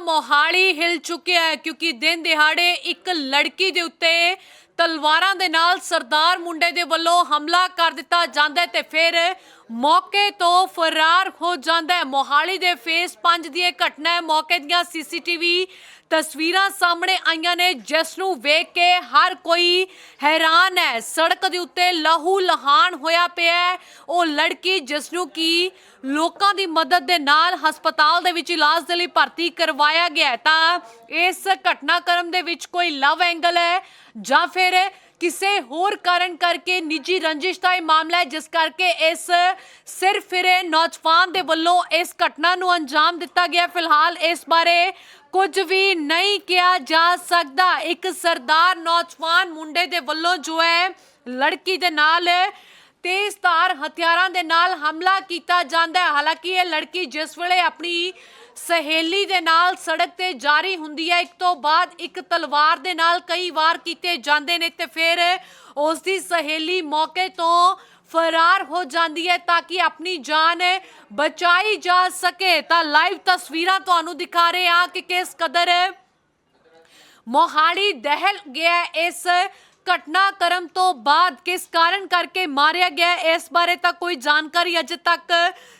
ਮੋਹਾਲੀ ਹਿਲ ਚੁੱਕਿਆ ਹੈ ਕਿਉਂਕਿ ਦਿਨ ਦਿਹਾੜੇ ਇੱਕ ਲੜਕੀ ਦੇ ਉੱਤੇ ਤਲਵਾਰਾਂ ਦੇ ਨਾਲ ਸਰਦਾਰ ਮੁੰਡੇ ਦੇ ਵੱਲੋਂ ਹਮਲਾ ਕਰ ਦਿੱਤਾ ਜਾਂਦਾ ਹੈ ਤੇ ਫਿਰ ਮੌਕੇ ਤੋਂ ਫਰਾਰ ਹੋ ਜਾਂਦਾ ਹੈ। ਮੋਹਾਲੀ ਦੇ ਫੇਸ 5 ਦੀ ਇਹ ਘਟਨਾ ਹੈ। ਮੌਕੇ ਦੀਆਂ ਸੀਸੀਟੀਵੀ ਤਸਵੀਰਾਂ ਸਾਹਮਣੇ ਆਈਆਂ ਨੇ, ਜਿਸ ਨੂੰ ਵੇਖ ਕੇ ਹਰ ਕੋਈ ਹੈਰਾਨ ਹੈ। ਸੜਕ ਦੇ ਉੱਤੇ ਲਹੂ ਲਹਾਨ ਹੋਇਆ ਪਿਆ ਹੈ। ਉਹ ਲੜਕੀ ਜਿਸ ਨੂੰ ਕੀ ਲੋਕਾਂ ਦੀ ਮਦਦ ਦੇ ਨਾਲ ਹਸਪਤਾਲ ਦੇ ਵਿੱਚ ਇਲਾਜ ਦੇ ਲਈ ਭਰਤੀ ਕਰਵਾਇਆ ਗਿਆ ਤਾਂ ਇਸ ਘਟਨਾਕ੍ਰਮ ਦੇ ਵਿੱਚ ਕੋਈ ਲਵ ਐਂਗਲ ਹੈ ਜਾਂ ਫਿਰ ਕਿਸੇ ਹੋਰ ਕਾਰਨ ਕਰਕੇ ਨਿੱਜੀ ਰੰਜਿਸ਼ ਦਾ ਇਹ ਮਾਮਲਾ ਹੈ, ਜਿਸ ਕਰਕੇ ਇਸ ਸਿਰ ਫਿਰੇ ਨੌਜਵਾਨ ਦੇ ਵੱਲੋਂ ਇਸ ਘਟਨਾ ਨੂੰ ਅੰਜਾਮ ਦਿੱਤਾ ਗਿਆ। ਫਿਲਹਾਲ ਇਸ ਬਾਰੇ ਕੁਝ ਵੀ ਨਹੀਂ ਕਿਹਾ ਜਾ ਸਕਦਾ। ਇੱਕ ਸਰਦਾਰ ਨੌਜਵਾਨ ਮੁੰਡੇ ਦੇ ਵੱਲੋਂ ਜੋ ਹੈ, ਲੜਕੀ ਦੇ ਨਾਲ ਤੇਜ਼ ਧਾਰ ਹਥਿਆਰਾਂ ਦੇ ਨਾਲ ਹਮਲਾ ਕੀਤਾ ਜਾਂਦਾ ਹੈ। ਹਾਲਾਂਕਿ ਇਹ ਲੜਕੀ ਜਿਸ ਵੇਲੇ ਆਪਣੀ ਸਹੇਲੀ ਦੇ ਨਾਲ ਸੜਕ ਤੇ ਜਾਰੀ ਹੁੰਦੀ ਹੈ। ਇੱਕ ਤੋਂ ਬਾਅਦ ਇੱਕ ਤਲਵਾਰ ਦੇ ਨਾਲ ਕਈ ਵਾਰ ਕੀਤੇ ਜਾਂਦੇ ਨੇ ਤੇ ਫਿਰ ਉਸ ਦੀ ਸਹੇਲੀ ਮੌਕੇ ਤੋਂ ਫਰਾਰ ਹੋ ਜਾਂਦੀ ਹੈ ਤਾਂ ਕਿ ਆਪਣੀ ਜਾਨ ਬਚਾਈ ਜਾ ਸਕੇ। ਤਾਂ ਲਾਈਵ ਤਸਵੀਰਾਂ ਤੁਹਾਨੂੰ ਦਿਖਾ ਰਹੇ ਹਾਂ ਕਿ ਕਿਸ ਕਦਰ ਮੋਹਾਲੀ ਦਹਿਲ ਗਿਆ ਇਸ ਇਸ ਘਟਨਾਕ੍ਰਮ ਤੋਂ ਬਾਅਦ ਕਿਸ ਕਾਰਨ ਕਰਕੇ ਮਾਰਿਆ ਗਿਆ ਇਸ ਬਾਰੇ ਤਾਂ ਕੋਈ ਜਾਣਕਾਰੀ ਅਜੇ ਤੱਕ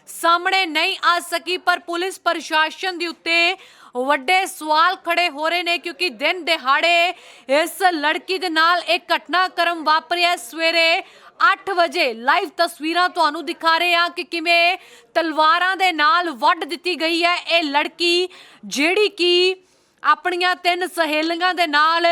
ਸਾਹਮਣੇ ਨਹੀਂ ਆ ਸਕੀ, ਪਰ ਪੁਲਿਸ ਪ੍ਰਸ਼ਾਸਨ ਦੇ ਉੱਤੇ ਵੱਡੇ ਸਵਾਲ ਖੜੇ ਹੋ ਰਹੇ ਨੇ, ਕਿਉਂਕਿ ਦਿਨ ਦਿਹਾੜੇ ਇਸ ਲੜਕੀ ਦੇ ਨਾਲ ਇਹ ਘਟਨਾਕ੍ਰਮ ਵਾਪਰਿਆ ਸਵੇਰੇ 8 ਵਜੇ ਲਾਈਵ ਤਸਵੀਰਾਂ ਤੁਹਾਨੂੰ ਦਿਖਾ ਰਹੇ ਹਾਂ ਕਿ ਕਿਵੇਂ ਤਲਵਾਰਾਂ ਦੇ ਨਾਲ ਵੱਢ ਦਿੱਤੀ ਗਈ ਹੈ। ਇਹ ਲੜਕੀ ਜਿਹੜੀ ਕਿ ਆਪਣੀਆਂ ਤਿੰਨ ਸਹੇਲੀਆਂ ਦੇ ਨਾਲ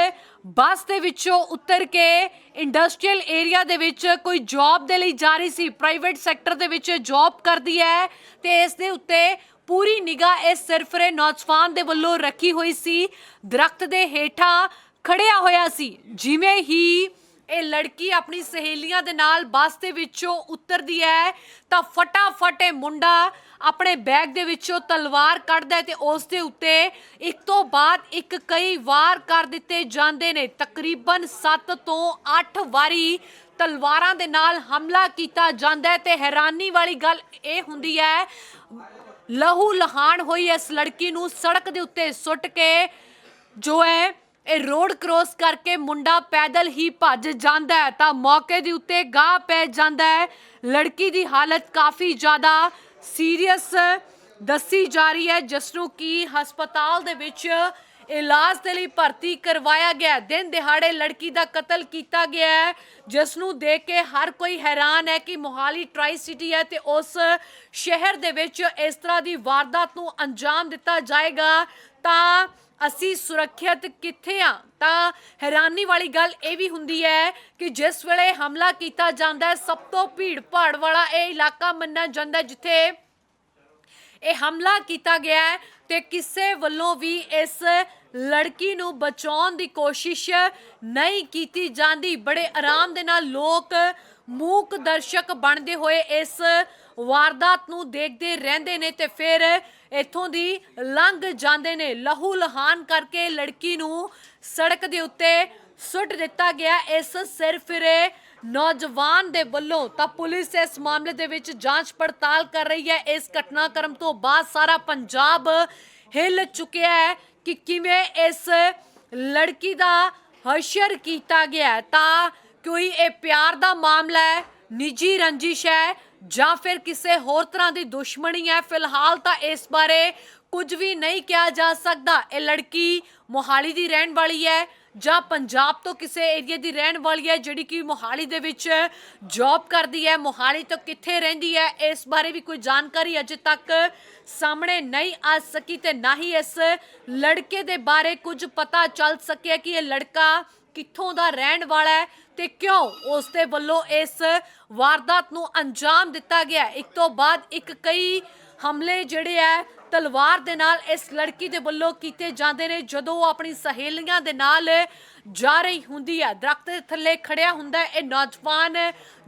ਬੱਸ ਦੇ ਵਿੱਚੋਂ ਉਤਰ ਕੇ ਇੰਡਸਟਰੀਅਲ ਏਰੀਆ ਦੇ ਵਿੱਚ ਕੋਈ ਜੌਬ ਦੇ ਲਈ ਜਾ ਰਹੀ ਸੀ ਪ੍ਰਾਈਵੇਟ ਸੈਕਟਰ ਦੇ ਵਿੱਚ ਜੌਬ ਕਰਦੀ ਹੈ ਤੇ ਇਸ ਦੇ ਉੱਤੇ ਪੂਰੀ ਨਿਗਾਹ ਇਸ ਸਿਰਫਰੇ ਨੌਜਵਾਨ ਦੇ ਵੱਲੋਂ ਰੱਖੀ ਹੋਈ ਸੀ। ਦਰਖਤ ਦੇ ਹੇਠਾਂ ਖੜਿਆ ਹੋਇਆ ਸੀ, ਜਿਵੇਂ ਹੀ ਇਹ ਲੜਕੀ ਆਪਣੀ ਸਹੇਲੀਆਂ ਦੇ ਨਾਲ ਬੱਸ ਦੇ ਵਿੱਚੋਂ ਉਤਰਦੀ ਹੈ, ਤਾਂ ਫਟਾਫਟ ਇਹ ਮੁੰਡਾ ਆਪਣੇ ਬੈਗ ਦੇ ਵਿੱਚੋਂ ਤਲਵਾਰ ਕੱਢਦਾ ਹੈ ਤੇ ਉਸ ਦੇ ਉੱਤੇ ਇੱਕ ਤੋਂ ਬਾਅਦ ਇੱਕ ਕਈ ਵਾਰ ਕਰ ਦਿੱਤੇ ਜਾਂਦੇ ਨੇ। ਤਕਰੀਬਨ 7 ਤੋਂ 8 ਵਾਰੀ ਤਲਵਾਰਾਂ ਦੇ ਨਾਲ ਹਮਲਾ ਕੀਤਾ ਜਾਂਦਾ ਹੈ ਤੇ ਹੈਰਾਨੀ ਵਾਲੀ ਗੱਲ ਇਹ ਹੁੰਦੀ ਹੈ, ਲਹੂ ਲਹਾਨ ਹੋਈ ਇਸ ਲੜਕੀ ਨੂੰ ਸੜਕ ਦੇ ਉੱਤੇ ਸੁੱਟ ਕੇ ਜੋ ਹੈ ਇਹ ਰੋਡ ਕ੍ਰੋਸ ਕਰਕੇ ਮੁੰਡਾ ਪੈਦਲ ਹੀ ਭੱਜ ਜਾਂਦਾ ਹੈ ਤਾਂ ਮੌਕੇ ਦੇ ਉੱਤੇ ਗਾਹ ਪੈ ਜਾਂਦਾ ਹੈ। ਲੜਕੀ ਦੀ ਹਾਲਤ ਕਾਫੀ ਜ਼ਿਆਦਾ ਸੀਰੀਅਸ ਦੱਸੀ ਜਾ ਰਹੀ ਹੈ ਜਿਸ ਨੂੰ ਕੀ ਹਸਪਤਾਲ ਦੇ ਵਿੱਚ ਇਲਾਜ ਦੇ ਲਈ ਭਰਤੀ ਕਰਵਾਇਆ ਗਿਆ ਦਿਨ ਦਿਹਾੜੇ ਲੜਕੀ ਦਾ ਕਤਲ ਕੀਤਾ ਗਿਆ ਹੈ ਜਿਸ ਨੂੰ ਦੇਖ ਕੇ ਹਰ ਕੋਈ ਹੈਰਾਨ ਹੈ ਕਿ ਮੋਹਾਲੀ ਟਰਾਈ ਸਿਟੀ ਹੈ ਤੇ ਉਸ ਸ਼ਹਿਰ ਦੇ ਵਿੱਚ ਇਸ ਤਰ੍ਹਾਂ ਦੀ ਵਾਰਦਾਤ ਨੂੰ ਅੰਜਾਮ ਦਿੱਤਾ ਜਾਏਗਾ। ਤਾਂ ਅਸੀਂ ਸੁਰੱਖਿਅਤ ਕਿੱਥੇ ਆ? ਤਾਂ ਹੈਰਾਨੀ ਵਾਲੀ ਗੱਲ ਇਹ ਵੀ ਹੁੰਦੀ ਹੈ ਕਿ ਜਿਸ ਵੇਲੇ ਹਮਲਾ ਕੀਤਾ ਜਾਂਦਾ ਹੈ, ਸਭ ਤੋਂ ਭੀੜ ਭਾੜ ਵਾਲਾ ਇਹ ਇਲਾਕਾ ਮੰਨਿਆ ਜਾਂਦਾ ਜਿੱਥੇ ਇਹ ਹਮਲਾ ਕੀਤਾ ਗਿਆ ਹੈ ਤੇ ਕਿਸੇ ਵੱਲੋਂ ਵੀ ਇਸ ਲੜਕੀ ਨੂੰ ਬਚਾਉਣ ਦੀ ਕੋਸ਼ਿਸ਼ ਨਹੀਂ ਕੀਤੀ ਜਾਂਦੀ। ਬੜੇ ਆਰਾਮ ਦੇ ਨਾਲ ਲੋਕ ਮੂਕ ਦਰਸ਼ਕ ਬਣਦੇ ਹੋਏ ਇਸ ਵਾਰਦਾਤ ਨੂੰ ਦੇਖਦੇ ਰਹਿੰਦੇ ਨੇ ਤੇ ਫਿਰ ਇੱਥੋਂ ਦੀ ਲੰਘ ਜਾਂਦੇ ਨੇ। ਲਹੂ ਲਹਾਨ ਕਰਕੇ ਲੜਕੀ ਨੂੰ ਸੜਕ ਦੇ ਉੱਤੇ ਸੁੱਟ ਦਿੱਤਾ ਗਿਆ। ਇਸ ਸਿਰ ਫਿਰੇ ਨੌਜਵਾਨ ਦੇ ਵੱਲੋਂ ਤਾਂ ਪੁਲਿਸ ਇਸ ਮਾਮਲੇ ਦੇ ਵਿੱਚ ਜਾਂਚ ਪੜਤਾਲ ਕਰ ਰਹੀ ਹੈ। ਇਸ ਘਟਨਾਕ੍ਰਮ ਤੋਂ ਬਾਅਦ ਸਾਰਾ ਪੰਜਾਬ ਹਿੱਲ ਚੁੱਕਿਆ ਹੈ ਕਿ ਕਿਵੇਂ ਇਸ ਲੜਕੀ ਦਾ ਹਸ਼ਰ ਕੀਤਾ ਗਿਆ ਤਾਂ ਕੋਈ ਇਹ ਪਿਆਰ ਦਾ ਮਾਮਲਾ ਹੈ, ਨਿੱਜੀ ਰੰਜਿਸ਼ ਹੈ ਜਾਂ ਫਿਰ ਕਿਸੇ ਹੋਰ ਤਰ੍ਹਾਂ ਦੀ ਦੁਸ਼ਮਣੀ ਹੈ? ਫਿਲਹਾਲ ਤਾਂ ਇਸ ਬਾਰੇ ਕੁਝ ਵੀ ਨਹੀਂ ਕਿਹਾ ਜਾ ਸਕਦਾ। ਇਹ ਲੜਕੀ ਮੋਹਾਲੀ ਦੀ ਰਹਿਣ ਵਾਲੀ ਹੈ ਜਾਂ ਪੰਜਾਬ ਤੋਂ ਕਿਸੇ ਏਰੀਆ ਦੀ ਰਹਿਣ ਵਾਲੀ ਹੈ ਜਿਹੜੀ ਕਿ ਮੋਹਾਲੀ ਦੇ ਵਿੱਚ ਜੌਬ ਕਰਦੀ ਹੈ? ਮੋਹਾਲੀ ਤੋਂ ਕਿੱਥੇ ਰਹਿੰਦੀ ਹੈ? ਇਸ ਬਾਰੇ ਵੀ ਕੋਈ ਜਾਣਕਾਰੀ ਅਜੇ ਤੱਕ ਸਾਹਮਣੇ ਨਹੀਂ ਆ ਸਕੀ ਤੇ ਨਾ ਹੀ ਇਸ ਲੜਕੇ ਦੇ ਬਾਰੇ ਕੁਝ ਪਤਾ ਚੱਲ ਸਕਿਆ ਕਿ ਇਹ ਲੜਕਾ ਕਿੱਥੋਂ ਦਾ ਰਹਿਣ ਵਾਲਾ ਹੈ ਤੇ ਕਿਉਂ ਉਸ ਦੇ ਵੱਲੋਂ ਇਸ ਵਾਰਦਾਤ ਨੂੰ ਅੰਜਾਮ ਦਿੱਤਾ ਗਿਆ? ਇੱਕ ਤੋਂ ਬਾਅਦ ਇੱਕ ਕਈ ਹਮਲੇ ਜਿਹੜੇ ਹੈ ਤਲਵਾਰ ਦੇ ਨਾਲ ਇਸ ਲੜਕੀ ਦੇ ਵੱਲੋਂ ਕੀਤੇ ਜਾਂਦੇ ਨੇ, ਜਦੋਂ ਉਹ ਆਪਣੀ ਸਹੇਲੀਆਂ ਦੇ ਨਾਲ ਜਾ ਰਹੀ ਹੁੰਦੀ ਹੈ। ਦਰਖਤ ਦੇ ਥੱਲੇ ਖੜਿਆ ਹੁੰਦਾ ਇਹ ਨੌਜਵਾਨ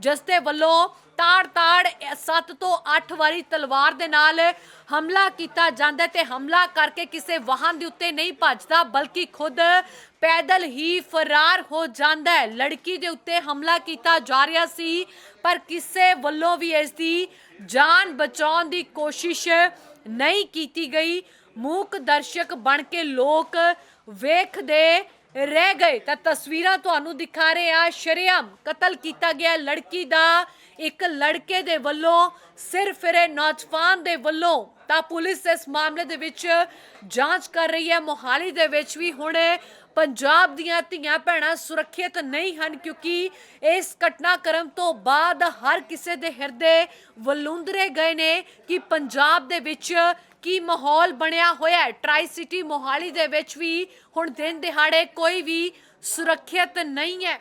ਜਿਸ ਦੇ ਵੱਲੋਂ ਤਾੜ ਤਾੜ 7 ਤੋਂ 8 ਵਾਰੀ ਤਲਵਾਰ ਦੇ ਨਾਲ ਹਮਲਾ ਕੀਤਾ ਜਾਂਦਾ ਹੈ ਤੇ ਹਮਲਾ ਕਰਕੇ ਕਿਸੇ ਵਾਹਨ ਦੇ ਉੱਤੇ ਨਹੀਂ ਭੱਜਦਾ, ਬਲਕਿ ਖੁਦ ਪੈਦਲ ਹੀ ਫਰਾਰ ਹੋ ਜਾਂਦਾ ਹੈ। ਲੜਕੀ ਦੇ ਉੱਤੇ ਹਮਲਾ ਕੀਤਾ ਜਾ ਰਿਹਾ ਸੀ, ਪਰ ਕਿਸੇ ਵੱਲੋਂ ਵੀ ਇਸ ਦੀ ਜਾਨ ਬਚਾਉਣ ਦੀ ਕੋਸ਼ਿਸ਼ ਨਹੀਂ ਕੀਤੀ ਗਈ। ਮੂਕ ਦਰਸ਼ਕ ਬਣ ਕੇ ਲੋਕ ਵੇਖਦੇ ਰਹਿ ਗਏ। ਤਾਂ ਤਸਵੀਰਾਂ ਤੁਹਾਨੂੰ ਦਿਖਾ ਰਹੇ ਆ ਸ਼ਰੇਆਮ ਕਤਲ ਕੀਤਾ ਗਿਆ ਲੜਕੀ ਦਾ। ਇੱਕ ਲੜਕੇ ਦੇ ਵੱਲੋਂ ਸਿਰ ਫਿਰੇ ਨੌਜਵਾਨ ਦੇ ਵੱਲੋਂ ਤਾਂ ਪੁਲਿਸ ਇਸ ਮਾਮਲੇ ਦੇ ਵਿੱਚ ਜਾਂਚ ਕਰ ਰਹੀ ਹੈ। ਮੋਹਾਲੀ ਦੇ ਵਿੱਚ ਵੀ ਹੁਣ ਪੰਜਾਬ ਦੀਆਂ ਧੀਆਂ ਭੈਣਾਂ ਸੁਰੱਖਿਅਤ ਨਹੀਂ ਹਨ ਕਿਉਂਕਿ ਇਸ ਘਟਨਾਕ੍ਰਮ ਤੋਂ ਬਾਅਦ ਹਰ ਕਿਸੇ ਦੇ ਹਿਰਦੇ ਵਲੂੰਦਰੇ ਗਏ ਨੇ ਕਿ ਪੰਜਾਬ ਦੇ ਵਿੱਚ ਕੀ ਮਾਹੌਲ ਬਣਿਆ ਹੋਇਆ ਹੈ। ਟਰਾਈ ਸਿਟੀ ਮੋਹਾਲੀ ਦੇ ਵਿੱਚ ਵੀ ਹੁਣ ਦਿਨ ਦਿਹਾੜੇ ਕੋਈ ਵੀ ਸੁਰੱਖਿਅਤ ਨਹੀਂ ਹੈ।